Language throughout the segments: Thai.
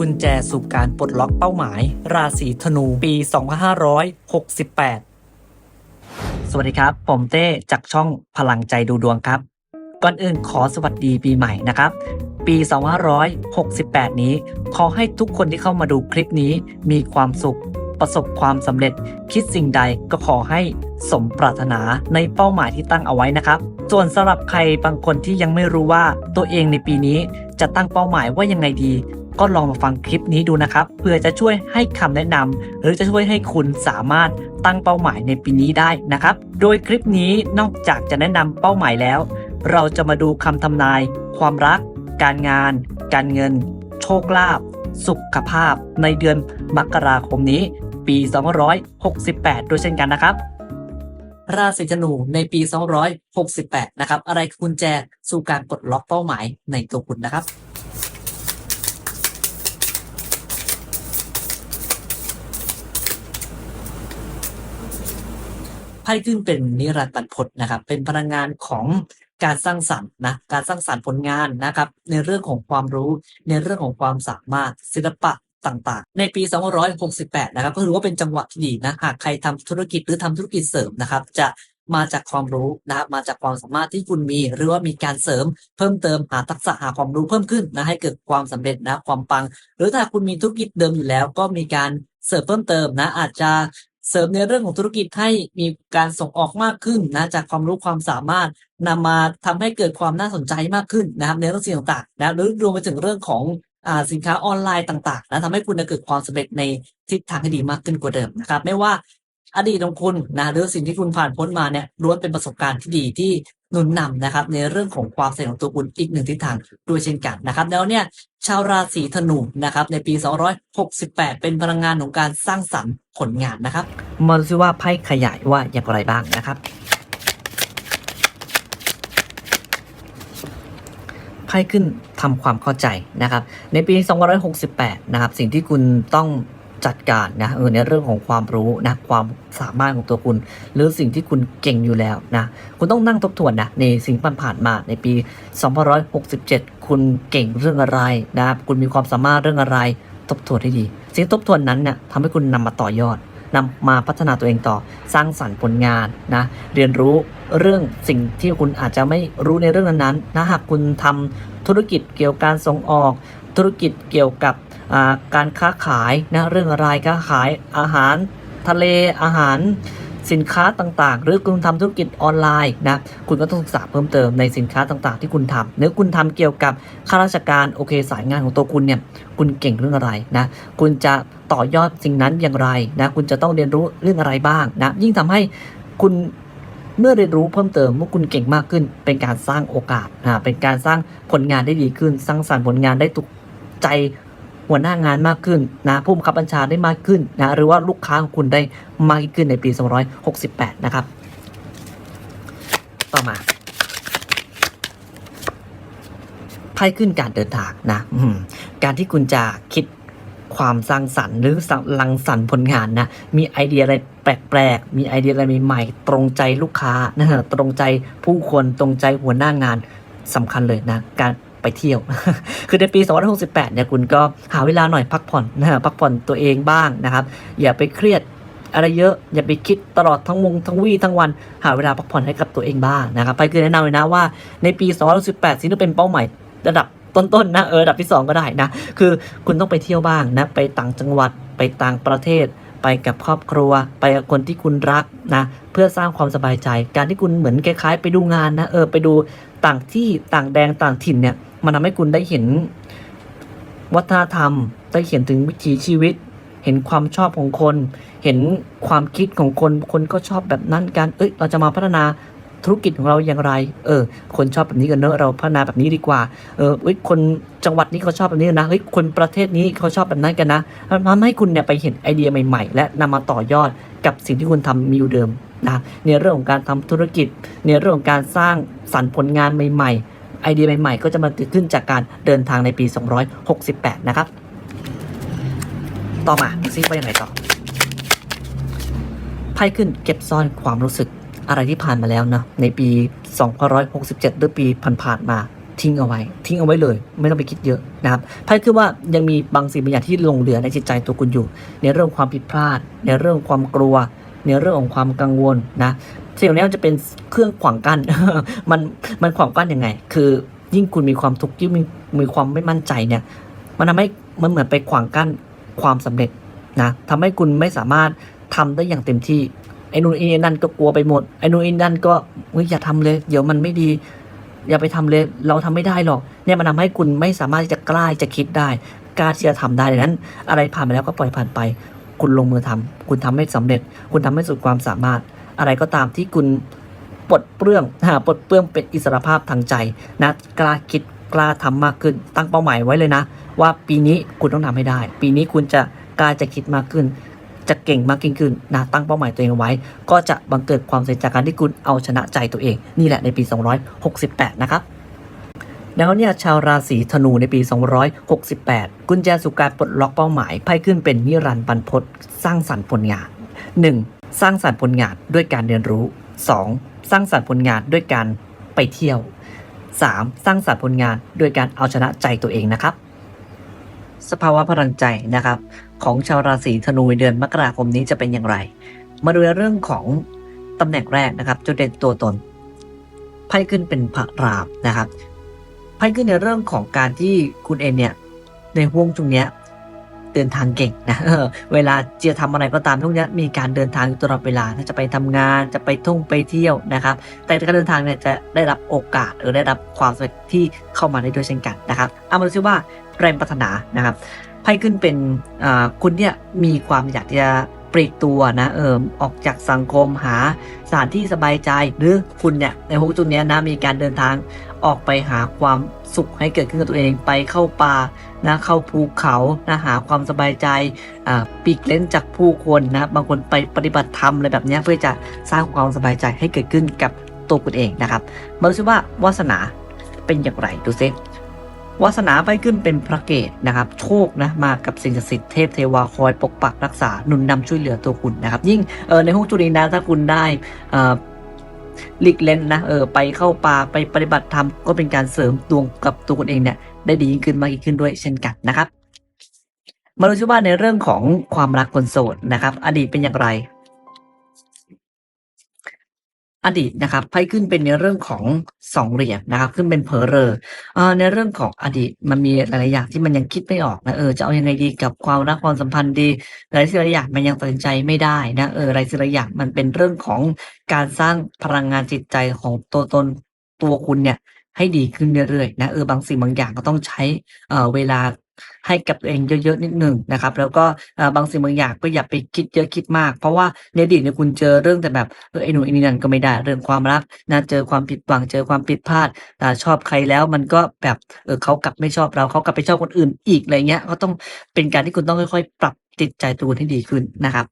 กุญแจสู่การปลดล็อกเป้าหมาย ราศีธนูปี 2568 สวัสดีครับ ผมเต้จากช่องพลังใจดูดวงครับ ก่อนอื่นขอสวัสดีปีใหม่นะครับ ปี 2568 นี้ ขอให้ทุกคนที่เข้ามาดูคลิปนี้มีความสุขประสบความสำเร็จคิดสิ่งใดก็ขอให้สมปรารถนาในเป้าหมายที่ตั้งเอาไว้นะครับ ส่วนสำหรับใครบางคนที่ยังไม่รู้ว่าตัวเองในปีนี้จะตั้งเป้าหมายว่ายังไงดี ก็ลองมาฟังคลิปนี้ดูนะครับ เพื่อจะช่วยให้คำแนะนำหรือจะช่วยให้คุณสามารถตั้งเป้าหมายในปีนี้ได้นะครับ โดยคลิปนี้นอกจากจะแนะนำเป้าหมายแล้ว เราจะมาดูคำทำนาย ความรัก การงาน การเงิน โชคลาภสุขภาพ ในเดือนมกราคมนี้ ปี 2568 ด้วยเช่นกันนะครับ ราศีธนูในปี 268 นะครับ อะไรคือกุญแจสู่การปลดล็อกเป้าหมายในตัวคุณนะครับไพ่ขึ้นเป็นนิรันดร์ปันพจน์นะครับ เป็นพลังงานของการสร้างสรรค์นะ การสร้างสรรค์ผลงานนะครับ ในเรื่องของความรู้ ในเรื่องของความสามารถศิลปะ ต่างๆ ในปี 2568 นะครับ ก็ถือว่าเป็นจังหวะที่ดีนะ หากใครทำธุรกิจหรือทำธุรกิจเสริมนะครับ จะมาจากความรู้นะครับมาจากความสามารถที่คุณมี หรือว่ามีการเสริมเพิ่มเติมหาทักษะหาความรู้เพิ่มขึ้นนะให้เกิดความสำเร็จนะความปัง หรือถ้าคุณมีธุรกิจเดิมอยู่แล้ว ก็มีการเสริมเพิ่มเติมนะ อาจจะเสริมในเรื่องของธุรกิจให้มีการส่งออกมากขึ้นนะจากความรู้ความสามารถนำมาทำให้เกิดความน่าสนใจมากขึ้นนะครับในเรื่องสิ่งต่างๆนะหรือรวมไปถึงเรื่องของ สินค้าออนไลน์ต่างๆนะทำให้คุณเกิดความสำเร็จในทิศทางที่ดีมากขึ้นกว่าเดิมนะครับ ไม่ว่าอดีตของคุณนะหรือสิ่งที่คุณผ่านพ้นมาเนี่ยล้วนเป็นประสบการณ์ที่ดีที่หนุนนำนะครับ ในเรื่องของความเสร็จของตัวคุณอีกหนึ่งทิศทางด้วยเช่นกันนะครับ แล้วเนี่ยชาวราศีธนูนะครับในปี 268 เป็นพลังงานของการสร้างสรรค์ผลงานนะครับมาดูซิว่าไพ่ขยายว่าอย่างไรบ้างนะครับ ไพ่ขึ้นทำความเข้าใจนะครับ ในปี 2568 นะครับ สิ่งที่คุณต้องจัดการนะเออในเรื่องของความรู้นะความสามารถของตัวคุณ หรือสิ่งที่คุณเก่งอยู่แล้วนะคุณต้องนั่งทบทวนนะในสิ่งที่ผ่านมาในปี 2567 คุณเก่งเรื่องอะไรนะครับคุณมีความสามารถเรื่องอะไร ทบทวนให้ดี สิ่งที่ทบทวนนั้นเนี่ยทำให้คุณนำมาต่อยอด นำมาพัฒนาตัวเองต่อสร้างสรรค์ผลงานนะเรียนรู้เรื่องสิ่งที่คุณอาจจะไม่รู้ในเรื่องนั้นๆนะหากคุณทำธุรกิจเกี่ยวกับการส่งออก ธุรกิจเกี่ยวกับการค้าขายนะเรื่องอะไรค้าขายอาหารทะเลอาหาร สินค้าต่างๆ หรือคุณทำธุรกิจออนไลน์นะคุณก็ต้องศึกษาเพิ่มเติมในสินค้าต่างๆ ที่คุณทำหรือคุณทำเกี่ยวกับข้าราชการโอเคสายงานของตัวคุณเนี่ยคุณเก่งเรื่องอะไรนะคุณจะต่อยอดสิ่งนั้นอย่างไรนะคุณจะต้องเรียนรู้เรื่องอะไรบ้างนะยิ่งทำให้คุณเมื่อเรียนรู้เพิ่มเติมเมื่อคุณเก่งมากขึ้น เป็นการสร้างโอกาสอ่าเป็นการสร้างผลงานได้ดีขึ้น สร้างสรรค์ผลงานได้ถูกใจ หัวหน้างานมากขึ้นนะผู้บังคับบัญชาได้มากขึ้นนะหรือว่าลูกค้าของคุณได้มากขึ้นในปี 268 นะครับ ต่อมาไพ่ขึ้นการเดินทางนะการที่คุณจะคิดความสร้างสรรค์หรือรังสรรค์ผลงานนะ มีไอเดียอะไรแปลกๆ มีไอเดียอะไรใหม่ๆ ตรงใจลูกค้านะฮะตรงใจผู้คน ตรงใจหัวหน้างานสำคัญเลยนะ การ ไปเที่ยว คือในปี 2568 เนี่ยคุณก็หาเวลาหน่อยพักผ่อนนะฮะพักผ่อนตัวเองบ้างนะครับ อย่าไปเครียดอะไรเยอะ อย่าไปคิดตลอดทั้งวงทั้งวี่ทั้งวัน หาเวลาพักผ่อนให้กับตัวเองบ้างนะครับไปคือแนะนำเลยนะว่าในปี 2018สิ่งที่เป็นเป้าหมายระดับต้นๆนะเออระดับที่ 2 ก็ได้นะ คือคุณต้องไปเที่ยวบ้างนะไปต่างจังหวัดไปต่างประเทศไปกับครอบครัว ไปกับคนที่คุณรักนะเพื่อสร้างความสบายใจ การที่คุณเหมือนคล้ายๆ ไปดูงานนะเออไปดูต่างที่ต่างแดงต่างถิ่นเนี่ย มันทำให้คุณได้เห็นวัฒนธรรม ได้เห็นถึงวิถีชีวิต เห็นความชอบของคน เห็นความคิดของคน คนก็ชอบแบบนั้นกันเอ้ยเราจะมาพัฒนาธุรกิจของเราอย่างไร เออ คนชอบแบบนี้กันเนอะ เราพัฒนาแบบนี้ดีกว่า เออเฮ้ย คนจังหวัดนี้เขาชอบแบบนี้นะ เฮ้ย คนประเทศนี้เขาชอบแบบนั้นกันนะทำให้คุณเนี่ยไปเห็นไอเดียใหม่ ๆ และนำมาต่อยอดกับสิ่งที่คุณทำมีอยู่เดิมนะ ในเรื่องของการทำธุรกิจ ในเรื่องของการสร้างสรรค์ผลงานใหม่ ๆ ไอเดียใหม่ๆ ก็จะมาเกิดขึ้นจากการเดินทางในปี 268 นะครับ ต่อมาซิว่ายังไงต่อไพ่ขึ้นเก็บซ่อนความรู้สึกอะไรที่ผ่านมาแล้วนะในปี 2567 หรือปีผ่านๆมาทิ้งเอาไว้ ทิ้งเอาไว้เลย ไม่ต้องไปคิดเยอะนะครับไพ่คือว่ายังมีบางสิ่งบางอย่างที่หลงเหลือในจิตใจตัวคุณอยู่ ในเรื่องความผิดพลาด ในเรื่องความกลัว ในเรื่องของความกังวลนะ สิ่งเหล่านี้จะเป็นเครื่องขวางกั้นมันมันขวางกั้นยังไง คือยิ่งคุณมีความทุกข์ยิ่งมีมีความไม่มั่นใจเนี่ย มันทำให้มันเหมือนไปขวางกั้นความสำเร็จนะทำให้คุณไม่สามารถทำได้อย่างเต็มที่ไอ้นู่นไอ้นี่นั่นก็กลัวไปหมดไอ้นู่นไอ้นี่นั่นก็อย่าทำเลย เดี๋ยวมันไม่ดี อย่าไปทำเลย เราทำไม่ได้หรอก เนี่ยมันทำให้คุณไม่สามารถจะกล้าจะคิดได้กล้าที่จะทำได้ดังนั้น อะไรผ่านไปแล้วก็ปล่อยผ่านไป คุณลงมือทำคุณทำให้สำเร็จ คุณทำให้สุดความสามารถ อะไรก็ตามที่คุณปลดเปลื้องหาปลดเปลื้องเป็นอิสรภาพทางใจนะกล้าคิดกล้าทำมากขึ้น ตั้งเป้าหมายไว้เลยนะ ว่าปีนี้คุณต้องทำให้ได้ ปีนี้คุณจะกล้าจะคิดมากขึ้น จะเก่งมากยิ่งขึ้นนะตั้งเป้าหมายตัวเองไว้ ก็จะบังเกิดความสำเร็จจากการที่คุณเอาชนะใจตัวเอง นี่แหละในปี 268 นะครับแล้วเนี่ยชาวราศีธนูในปี 268 กุญแจสู่การปลดล็อกเป้าหมายไพ่ขึ้นเป็นนิรันดร์บรรพตสร้างสรรค์ผลงาน 1. สร้างสรรค์ผลงานด้วยการเรียนรู้ 2. สร้างสรรค์ผลงานด้วยการไปเที่ยว 3. สร้างสรรค์ผลงานด้วยการเอาชนะใจตัวเองนะครับ สภาวะพลังใจนะครับ ของชาวราศีธนูเดือนมกราคมนี้จะเป็นอย่างไร มาดูในเรื่องของตำแหน่งแรกนะครับ จุดเด่นตัวตนไพ่ขึ้นเป็นพระรามนะครับไพ่ขึ้นในเรื่องของการที่คุณเองเนี่ยในห่วงช่วงเนี้ย เดินทางเก่งนะเออเวลาจะทำอะไรก็ตามทุกเนี้ยมีการเดินทางอยู่ตลอดเวลาถ้าจะไปทำงานจะไปท่องไปเที่ยวนะครับ แต่การเดินทางเนี่ยจะได้รับโอกาสหรือได้รับความสำเร็จที่เข้ามาได้ด้วยเช่นกันนะครับเอามาดูซิว่าแรงปรารถนานะครับไพ่ขึ้นเป็นอ่าคุณเนี่ยมีความอยากจะปลีกตัวนะเออออกจากสังคมหาสถานที่สบายใจหรือคุณเนี่ยในฮวจุดนี้นะมีการเดินทางออกไปหาความสุขให้เกิดขึ้นกับตัวเองไปเข้าป่านะเข้าภูเขานะหาความสบายใจอ่าปีกเล่นจากผู้คนนะ บางคนไปปฏิบัติธรรมอะไรแบบนี้เพื่อจะสร้างความสบายใจให้เกิดขึ้นกับตัวคุณเองนะครับมาดูซิว่าวาสนาเป็นอย่างไรดูซิวาสนาไปขึ้นเป็นพระเกตนะครับโชคนะมากับสิ่งศักดิ์สิทธิ์เทพเทวาคอยปกปักรักษาหนุนนำช่วยเหลือตัวคุณนะครับ ยิ่งในห้องจุลีนะถ้าคุณได้อ่อ หลีกเล่นนะเออไปเข้าป่าไปปฏิบัติธรรมก็เป็นการเสริมดวงกับตัวคนเองเนี่ยได้ดียิ่งขึ้นมากยิ่งขึ้นด้วยเช่นกันนะครับมาดูชิว่าในเรื่องของความรักคนโสดนะครับ อดีตเป็นอย่างไร อดีตนะครับไพ่ขึ้นเป็นในเรื่องของสองเหรียญนะครับ ขึ้นเป็นเพอเรอร์เอ่อในเรื่องของอดีตมันมีหลายๆอย่างที่มันยังคิดไม่ออกนะเออจะเอายังไงดีกับความรักความสัมพันธ์ดีหลายสิ่งหลายอย่างมันยังตัดสินใจไม่ได้นะเออหลายสิ่งหลายอย่างมันเป็นเรื่องของการสร้างพลังงานจิตใจของตัวตนตัวคุณเนี่ยให้ดีขึ้นเรื่อยๆนะเออบางสิ่งบางอย่างก็ต้องใช้เออเวลา ให้กับตัวเองเยอะๆนิดหนึ่งนะครับ แล้วก็บางสิ่งบางอย่างก็อย่าไปคิดเยอะคิดมาก เพราะว่าในอดีตเนี่ยคุณเจอเรื่องแต่แบบเออไอ้หนูไอ้นี่นั่นก็ไม่ได้เรื่องความรักนะเจอความผิดหวังเจอความผิดพลาดแต่ชอบใครแล้วมันก็แบบเออเขากลับไม่ชอบเราเขากลับไปชอบคนอื่นอีกอะไรเงี้ยก็ต้องเป็นการที่คุณต้องค่อย ๆ ปรับจิตใจตัวคุณให้ดีขึ้นนะครับ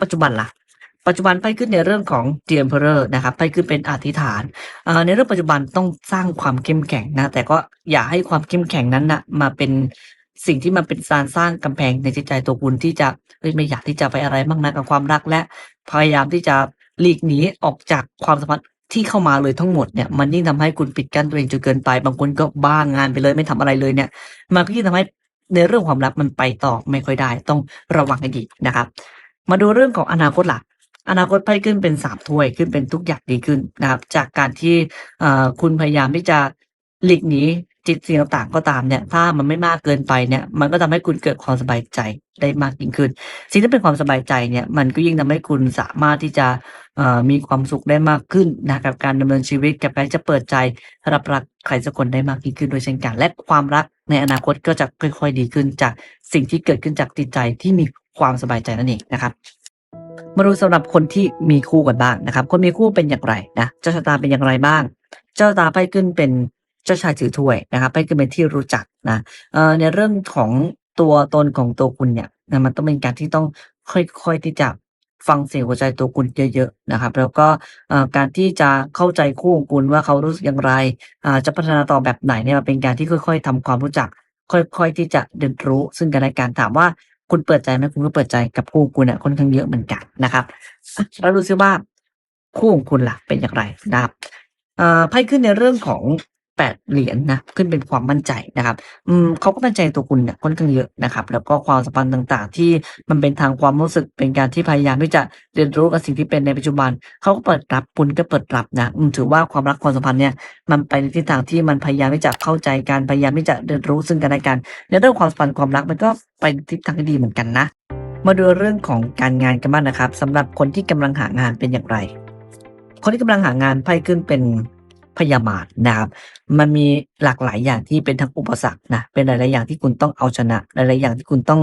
ปัจจุบันล่ะ ปัจจุบันไพ่ขึ้นในเรื่องของ The Emperor นะครับไพ่ขึ้นเป็นอธิษฐานในเรื่องปัจจุบันต้องสร้างความเข้มแข็งนะแต่ก็อย่าให้ความเข้มแข็งนั้นนะมาเป็นสิ่งที่มันเป็นการสร้างกำแพงในจิตใจตัวคุณที่จะไม่อยากที่จะไปอะไรมากนะกับความรักและพยายามที่จะหลีกหนีออกจากความสัมพันธ์ที่เข้ามาเลยทั้งหมดเนี่ยมันยิ่งทำให้คุณปิดกั้นตัวเองจนเกินไป บางคนก็บ้างงานไปเลยไม่ทำอะไรเลยเนี่ย มันก็ยิ่งทำให้ในเรื่องความรักมันไปต่อไม่ค่อยได้ ต้องระวังให้ดีนะครับ มาดูเรื่องของอนาคตหลัก อนาคตไพ่ขึ้นเป็นสามถ้วยขึ้นเป็นทุกอย่างดีขึ้นนะครับ จากการที่คุณพยายามที่จะหลีกหนีจิตสิ่งต่างๆก็ตามเนี่ย ถ้ามันไม่มากเกินไปเนี่ย มันก็ทำให้คุณเกิดความสบายใจได้มากยิ่งขึ้น สิ่งที่เป็นความสบายใจเนี่ย มันก็ยิ่งทำให้คุณสามารถที่จะมีความสุขได้มากขึ้นนะกับการดำเนินชีวิตกับการจะเปิดใจรับรักใครสักคนได้มากยิ่งขึ้นโดยเช่นกันและความรักในอนาคตก็จะค่อย ๆ ดีขึ้นจากสิ่งที่เกิดขึ้นจากจิตใจที่มีความสบายใจนั่นเองนะครับ มาดูสำหรับคนที่มีคู่กันบ้างนะครับ คนมีคู่เป็นอย่างไรนะ เจ้าชะตาเป็นอย่างไรบ้าง เจ้าชะตาไพ่ขึ้นเป็นเจ้าชายถือถ้วยนะครับไพ่ขึ้นเป็นที่รู้จักนะเอ่อในเรื่องของตัวตนของตัวคุณเนี่ยนะมันต้องเป็นการที่ต้องค่อยๆที่จะฟังเสียงหัวใจตัวคุณเยอะๆนะครับ แล้วก็การที่จะเข้าใจคู่ของคุณว่าเขารู้สึกอย่างไรจะพัฒนาต่อแบบไหนเนี่ยเป็นการที่ค่อย ๆทำความรู้จัก ค่อย ๆ ที่จะเรียนรู้ซึ่งกันและกันถามว่า คุณเปิดใจไหมคุณก็เปิดใจกับคู่ของคุณเนี่ยค่อนข้างเยอะเหมือนกันนะครับแล้วดูซิว่าคู่ของคุณล่ะเป็นอย่างไรนะครับเออไพ่ขึ้นในเรื่องของ แปดเหรียญนะขึ้นเป็นความมั่นใจนะครับอืมเขาก็มั่นใจตัวคุณเนี่ยค่อนข้างเยอะนะครับ แล้วก็ความสัมพันธ์ต่างๆ ที่มันเป็นทางความรู้สึกเป็นการที่พยายามที่จะเรียนรู้กับสิ่งที่เป็นในปัจจุบันเขาก็เปิดรับคุณก็เปิดรับนะอืมถือว่าความรักความสัมพันธ์เนี่ยมันไปในทิศทางที่มันพยายามที่จะเข้าใจกันพยายามที่จะเรียนรู้ซึ่งกันและกันในเรื่องความสัมพันธ์ความรักมันก็ไปในทิศทางที่ดีเหมือนกันนะมาดูเรื่องของการงานกันบ้างนะครับสำหรับคนที่กำลังหางานเป็นอย่างไร คนที่กำลังหางานไพ่ขึ้นเป็น พยาบาทนะครับ มันมีหลากหลายอย่างที่เป็นทั้งอุปสรรคนะ เป็นหลาย ๆ อย่างที่คุณต้องเอาชนะ หลาย ๆ อย่างที่คุณต้อง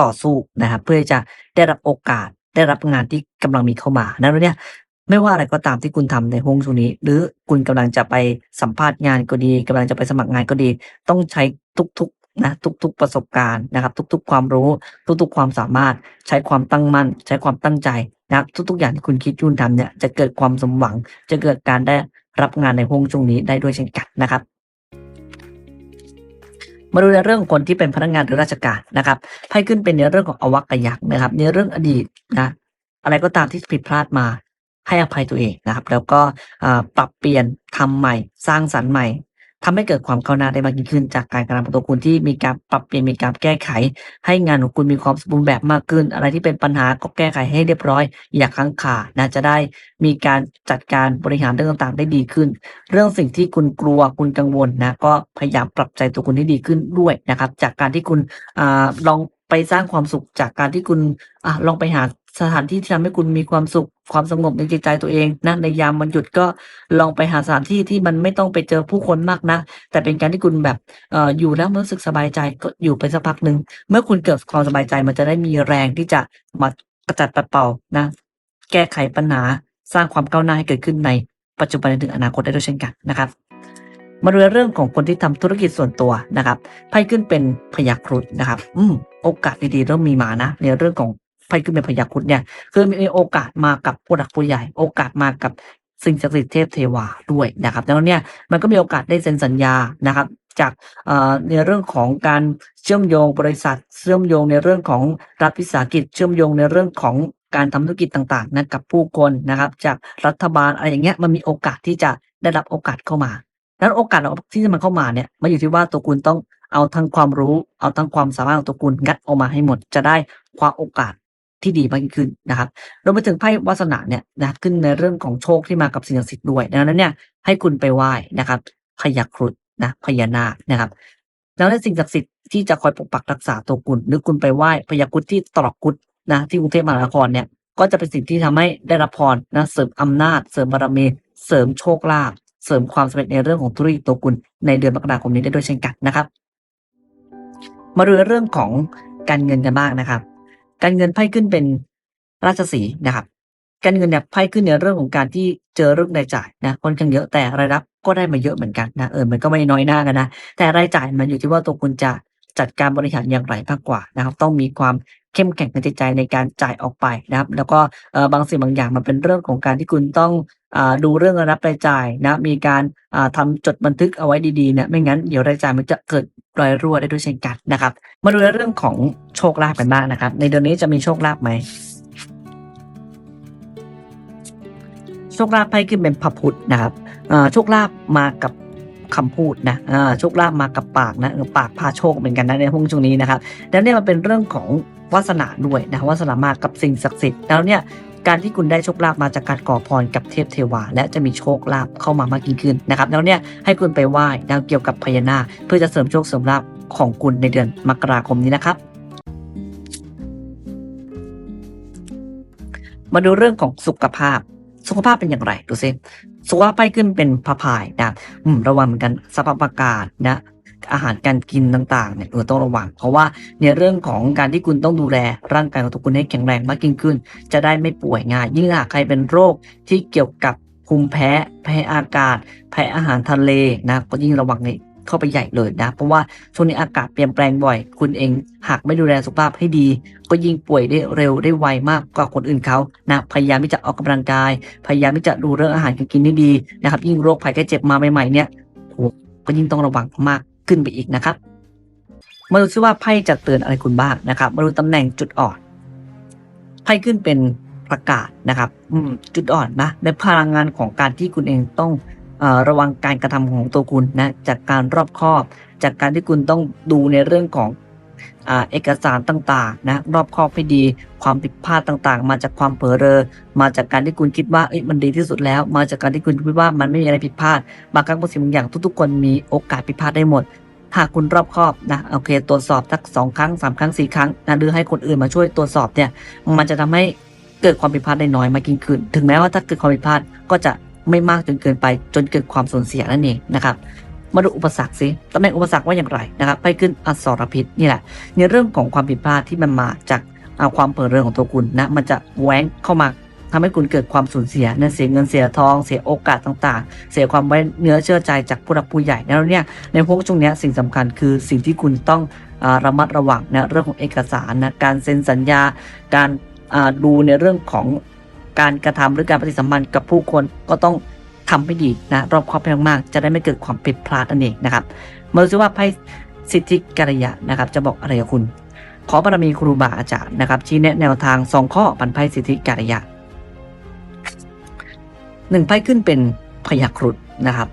ต่อสู้นะครับ เพื่อจะได้รับโอกาส ได้รับงานที่กำลังมีเข้ามานั้นเนี่ยไม่ว่าอะไรก็ตามที่คุณทำในห้องช่วงนี้ หรือคุณกำลังจะไปสัมภาษณ์งานก็ดีกำลังจะไปสมัครงานก็ดี ต้องใช้ทุก ๆนะทุกๆประสบการณ์นะครับ ทุกๆ ความรู้ ทุกๆ ความสามารถใช้ความตั้งมั่น ใช้ความตั้งใจนะครับทุกๆ อย่างที่คุณคิดคุณทำเนี่ยจะเกิดความสมหวัง จะเกิดการได้ รับงานในห้องช่วงนี้ได้ด้วยเช่นกันนะครับ มาดูในเรื่องคนที่เป็นพนักงานหรือราชการนะครับไพ่ขึ้นเป็นในเรื่องของอวักยักษ์นะครับ ในเรื่องอดีตนะอะไรก็ตามที่ผิดพลาดมาให้อภัยตัวเองนะครับ แล้วก็ปรับเปลี่ยนทำใหม่ สร้างสรรค์ใหม่ ทำให้เกิดความก้าวหน้าได้มากยิ่งขึ้น จากการกระทำของตัวคุณที่มีการปรับเปลี่ยนมีการแก้ไข ให้งานของคุณมีความสมบูรณ์แบบมากขึ้น อะไรที่เป็นปัญหาก็แก้ไขให้เรียบร้อย อย่าค้างคานะจะได้มีการจัดการบริหารเรื่องต่างๆ ได้ดีขึ้น เรื่องสิ่งที่คุณกลัวคุณกังวลนะก็พยายามปรับใจตัวคุณให้ดีขึ้นด้วยนะครับ จากการที่คุณอลองไปสร้างความสุขจากการที่คุณอลองไปหา สถานที่ที่ทำให้คุณมีความสุขความสงบในจิตใจตัวเองนะในยามวันหยุดก็ลองไปหาสถานที่ที่มันไม่ต้องไปเจอผู้คนมากนะแต่เป็นการที่คุณแบบเอ่ออยู่แล้วรู้สึกสบายใจก็อยู่ไปสักพักหนึ่งเมื่อคุณเกิดความสบายใจมันจะได้มีแรงที่จะมากระจัดปัดเป่านะ แก้ไขปัญหาสร้างความก้าวหน้าให้เกิดขึ้นในปัจจุบันถึงอนาคตได้ด้วยเช่นกันนะครับมาดูเรื่องของคนที่ทำธุรกิจส่วนตัวนะครับไพ่ขึ้นเป็นพยัคฆ์ครุฑนะครับ อืมโอกาสดีๆเริ่มมีมานะ ในเรื่องของ ไพ่ขึ้นเป็นพยัคฆ์ครุฑเนี่ย คือมีโอกาสมากับผู้หลักผู้ใหญ่ โอกาสมากับสิ่งศักดิ์สิทธิ์เทพเทวาด้วยนะครับดังนั้นเนี่ยมันก็มีโอกาสได้เซ็นสัญญานะครับ จากในเรื่องของการเชื่อมโยงบริษัท เชื่อมโยงในเรื่องของรัฐวิสาหกิจ เชื่อมโยงในเรื่องของการทำธุรกิจต่างๆนะกับผู้คนนะครับ จากรัฐบาลอะไรอย่างเงี้ยมันมีโอกาสที่จะได้รับโอกาสเข้ามาดังนั้นโอกาสที่จะมันเข้ามาเนี่ยมันอยู่ที่ว่าตัวคุณต้องเอาทั้งความรู้ เอาทั้งความสามารถของตัวคุณงัดออกมาให้หมด จะได้คว้าโอกาส ที่ดีมากยิ่งขึ้นนะครับรวมไปถึงไพ่วาสนาเนี่ยนะขึ้นในเรื่องของโชคที่มากับสิ่งศักดิ์สิทธิ์ด้วยดังนั้นเนี่ยให้คุณไปไหว้นะครับพยาครุฑนะพญานาคนะครับ แล้วในสิ่งศักดิ์สิทธิ์ที่จะคอยปกปักรักษาตัวคุณหรือคุณไปไหว้พญาครุฑที่ตรอกกุฏนะที่กรุงเทพมหานครเนี่ยก็จะเป็นสิ่งที่ทำให้ได้รับพรนะเสริมอำนาจ เสริมบารมีเสริมโชคลาภเสริมความสำเร็จในเรื่องของธุรกิจตัวคุณในเดือนมกราคมนี้ได้ด้วยเช่นกันนะครับ มาดูเรื่องของการเงินกันบ้างนะครับ การเงินไพ่ขึ้นเป็นราชสีนะครับการเงินเนี่ยไพ่ขึ้นในเรื่องของการที่เจอเรื่องรายจ่ายนะค่อนข้างเยอะแต่รายรับก็ได้มาเยอะเหมือนกันนะเออมันก็ไม่น้อยหน้ากันนะแต่รายจ่ายมันอยู่ที่ว่าตัวคุณจะจัดการบริหารอย่างไรมากกว่านะครับ ต้องมีความเข้มแข็งในจิตใจในการจ่ายออกไปนะครับ แล้วก็บางสิ่งบางอย่างมันเป็นเรื่องของการที่คุณต้อง ดูเรื่องรายรับรายจ่ายนะมีการอ่าทำจดบันทึกเอาไว้ดีๆเนี่ยไม่งั้นเดี๋ยวรายจ่ายมันจะเกิดรอยรั่วได้ด้วยเช่นกันนะครับ มาดูเรื่องของโชคลาภกันบ้างนะครับ ในเดือนนี้จะมีโชคลาภไหมโชคลาภไพ่ขึ้นเป็นพระพุธนะครับโชคลาภมากับคำพูดนะโชคลาภมากับปากนะปากพาโชคเหมือนกันนะในห้องช่วงนี้นะครับแล้วเนี่ยมันเป็นเรื่องของวาสนาด้วยนะวาสนามากับสิ่งศักดิ์สิทธิ์แล้วเนี่ย การที่คุณได้โชคลาภมาจากการก่อพรกับเทพเทวา และจะมีโชคลาภเข้ามามากยิ่งขึ้นนะครับแล้วเนี่ยให้คุณไปไหว้ดาวเกี่ยวกับพญานาคเพื่อจะเสริมโชคเสริมลาภของคุณในเดือนมกราคมนี้นะครับ มาดูเรื่องของสุขภาพ สุขภาพเป็นอย่างไรดูซิสุขภาพไปขึ้นเป็นพะพายนะอืมระวังเหมือนกันสภาพอากาศนะ อาหารการกินต่างๆเนี่ยเออต้องระวัง เพราะว่าในเรื่องของการที่คุณต้องดูแลร่างกายของตัวคุณให้แข็งแรงมากยิ่งขึ้น จะได้ไม่ป่วยง่าย ยิ่งหากใครเป็นโรคที่เกี่ยวกับภูมิแพ้ แพ้อากาศ แพ้อาหารทะเลนะก็ยิ่งระวังในเข้าไปใหญ่เลยนะ เพราะว่าช่วงนี้อากาศเปลี่ยนแปลงบ่อย คุณเองหากไม่ดูแลสุขภาพให้ดี ก็ยิ่งป่วยได้เร็วได้ไวมากกว่าคนอื่นเขานะพยายามที่จะออกกำลังกาย พยายามที่จะดูเรื่องอาหารการกินให้ดีนะครับ ยิ่งโรคภัยแค่เจ็บมาใหม่ๆเนี่ยโหก็ยิ่งต้องระวังมาก ขึ้นไปอีกนะครับ มาดูซิว่าไพ่จะเตือนอะไรคุณบ้างนะครับ มาดูตำแหน่งจุดอ่อนไพ่ขึ้นเป็นประกาศนะครับ อืม จุดอ่อนนะในพลังงานของการที่คุณเองต้องอระวังการกระทำของตัวคุณนะจากการรอบคอบ จากการที่คุณต้องดูในเรื่องของ เอกสารต่างๆนะรอบคอบให้ดี ความผิดพลาดต่างๆ มาจากความเผลอเรอ มาจากการที่คุณคิดว่าเอ้ยมันดีที่สุดแล้ว มาจากการที่คุณคิดว่ามันไม่มีอะไรผิดพลาดบางครั้งบางสิ่งบางอย่างทุกๆ คนมีโอกาสผิดพลาดได้หมดหากคุณรอบคอบนะโอเค ตรวจสอบสักสองครั้งสามครั้งสี่ครั้งนะหรือให้คนอื่นมาช่วยตรวจสอบเนี่ยมันจะทำให้เกิดความผิดพลาดได้น้อยมากยิ่งขึ้น ถึงแม้ว่าถ้าเกิดความผิดพลาดก็จะไม่มากจนเกินไปจนเกิดความสูญเสียนั่นเองนะครับ มาดูอุปสรรคสิตำแหน่งอุปสรรคว่าอย่างไรนะครับ ไปขึ้นอสรพิษนี่แหละในเรื่องของความผิดพลาดที่มันมาจากเอาความเผลอเรืองของตัวคุณนะ มันจะแหวงเข้ามาทำให้คุณเกิดความสูญเสียเนี่ยเสียเงินเสียทอง เสียโอกาสต่างๆ เสียความไว้เนื้อเชื่อใจจากผู้หลักผู้ใหญ่แล้วเนี่ยในพวกช่วงนี้สิ่งสำคัญคือสิ่งที่คุณต้องอระมัดระวังนะเรื่องของเอกสารนะการเซ็นสัญญา การดูในเรื่องของการกระทำหรือการปฏิสัมพันธ์กับผู้คนก็ต้อง ทำให้ดีนะรอบคอบให้มากๆจะได้ไม่เกิดความผิดพลาดนั่นเองนะครับมาดูซิว่าไพ่สิทธิกัลยะนะครับ จะบอกอะไรกับคุณ ขอบารมีครูบาอาจารย์นะครับ ชี้แนะแนวทางสองข้อปันไพ่สิทธิกัลยะหนึ่งไพ่ขึ้นเป็นพยาครุฑนะครับ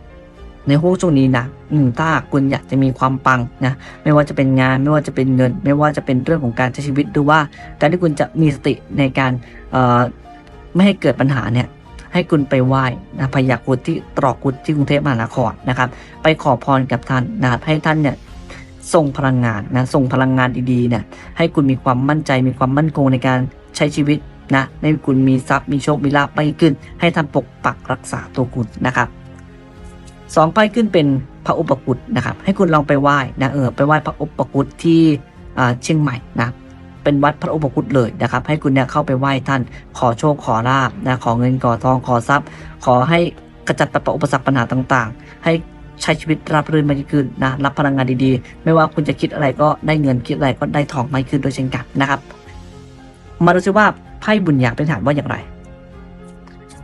ในห้วงช่วงนี้นะอืมถ้าคุณอยากจะมีความปังนะไม่ว่าจะเป็นงานไม่ว่าจะเป็นเงิน ไม่ว่าจะเป็นเรื่องของการใช้ชีวิตหรือว่าการที่คุณจะมีสติในการไม่ให้เกิดปัญหาเนี่ย ให้คุณไปไหว้นะพยาครุฑที่ตรอกกุฏที่กรุงเทพมหานครนะครับ ไปขอพรกับท่านนะครับให้ท่านเนี่ยส่งพลังงานนะส่งพลังงานดีๆเนี่ยให้คุณมีความมั่นใจมีความมั่นคงในการใช้ชีวิตนะให้คุณมีทรัพย์มีโชคมีลาภไปขึ้น ให้ท่านปกปักรักษาตัวคุณนะครับสองไพ่ขึ้นเป็นพระอุปคุตนะครับ ให้คุณลองไปไหว้นะเออไปไหว้พระอุปคุตที่อ่าเชียงใหม่นะ เป็นวัดพระอุปคุตเลยนะครับ ให้คุณเนี่ยเข้าไปไหว้ท่านขอโชคขอลาบนะขอเงินขอทองขอทรัพย์ ขอให้กระจัดปัดเป่าอุปสรรคปัญหาต่างๆ ให้ใช้ชีวิตราบรื่นมากขึ้นนะรับพลังงานดีๆ ไม่ว่าคุณจะคิดอะไรก็ได้เงินคิดอะไรก็ได้ทองมากขึ้นด้วยเช่นกันนะครับ มาดูซิว่าไพ่บุญอยากเป็นฐานว่าอย่างไร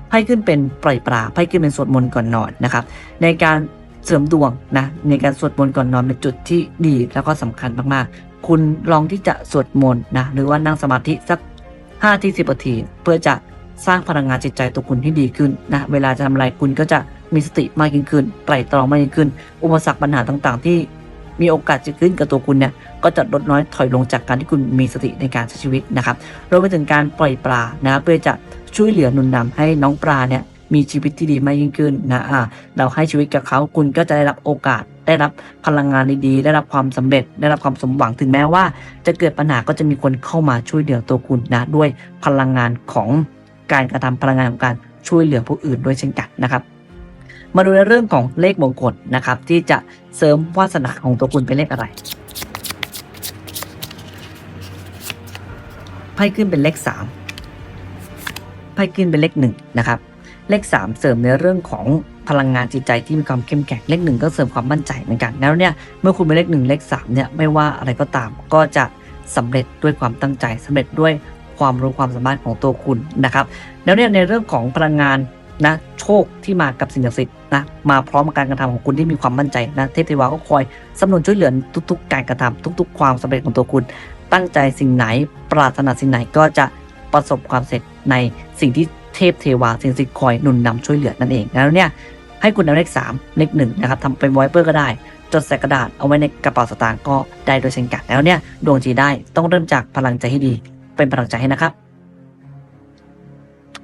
ไพ่ขึ้นเป็นปล่อยปลาไพ่ขึ้นเป็นสวดมนต์ก่อนนอนนะครับ ในการเสริมดวงนะในการสวดมนต์ก่อนนอนเป็นจุดที่ดีแล้วก็สำคัญมากๆ คุณลองที่จะสวดมนต์นะหรือว่านั่งสมาธิสัก5ที่10นาที เพื่อจะสร้างพลังงานจิตใจตัวคุณที่ดีขึ้นนะเวลาจะทำอะไรคุณก็จะมีสติมากยิ่งขึ้นไตร่ตรองมากยิ่งขึ้น อุปสรรคปัญหาต่างๆ ที่มีโอกาสจะขึ้นกับตัวคุณเนี่ยก็จะลดน้อยถอยลงจากการที่คุณมีสติในการใช้ชีวิตนะครับรวมไปถึงการปล่อยปลานะเพื่อจะช่วยเหลือนุนนำให้น้องปลาเนี่ยมีชีวิตที่ดีมากยิ่งขึ้นนะอ่าเราให้ชีวิตกับเขาคุณก็จะได้รับโอกาส ได้รับพลังงานดีๆ ได้รับความสำเร็จ ได้รับความสมหวังถึงแม้ว่า จะเกิดปัญหาก็จะมีคนเข้ามาช่วยเหลือตัวคุณนะด้วยพลังงานของการกระทำพลังงานของการช่วยเหลือผู้อื่นด้วยเช่นกันนะครับ มาดูในเรื่องของเลขมงคลนะครับ ที่จะเสริมวาสนาของตัวคุณเป็นเลขอะไรไพ่ขึ้นเป็นเลขสามไพ่ขึ้นเป็นเลขหนึ่งนะครับ เลข3เสริมในเรื่องของ พลังงานจิตใจที่มีความเข้มแข็งเลขหนึ่งก็เสริมความมั่นใจเหมือนกันแล้วเนี่ยเมื่อคุณเป็นเลขหนึ่งเลข3เนี่ยไม่ว่าอะไรก็ตามก็จะสำเร็จด้วยความตั้งใจสำเร็จด้วยความรู้ความสามารถของตัวคุณนะครับ แล้วเนี่ยในเรื่องของพลังงานนะโชคที่มากับสิ่งศักดิ์สิทธิ์นะมาพร้อมกับการกระทำของคุณที่มีความมั่นใจนะเทพเทวาก็คอยสำนุนช่วยเหลือทุก ๆ การกระทำทุก ๆ ความสำเร็จของตัวคุณ ตั้งใจสิ่งไหนปรารถนาสิ่งไหนก็จะประสบความสำเร็จในสิ่งที่เทพเทวาสิ่งศักดิ์สิทธิ์คอยหนุนนำช่วยเหลือนั่นเองแล้วเนี่ย ให้คุณเอาเลขสามเลขหนึ่งนะครับทำเป็นไวเปอร์ก็ได้ จดใส่กระดาษเอาไว้ในกระเป๋าสตางค์ก็ได้โดยเช่นกันแล้วเนี่ยดวงจีได้ต้องเริ่มจากพลังใจให้ดี เป็นพลังใจให้นะครับ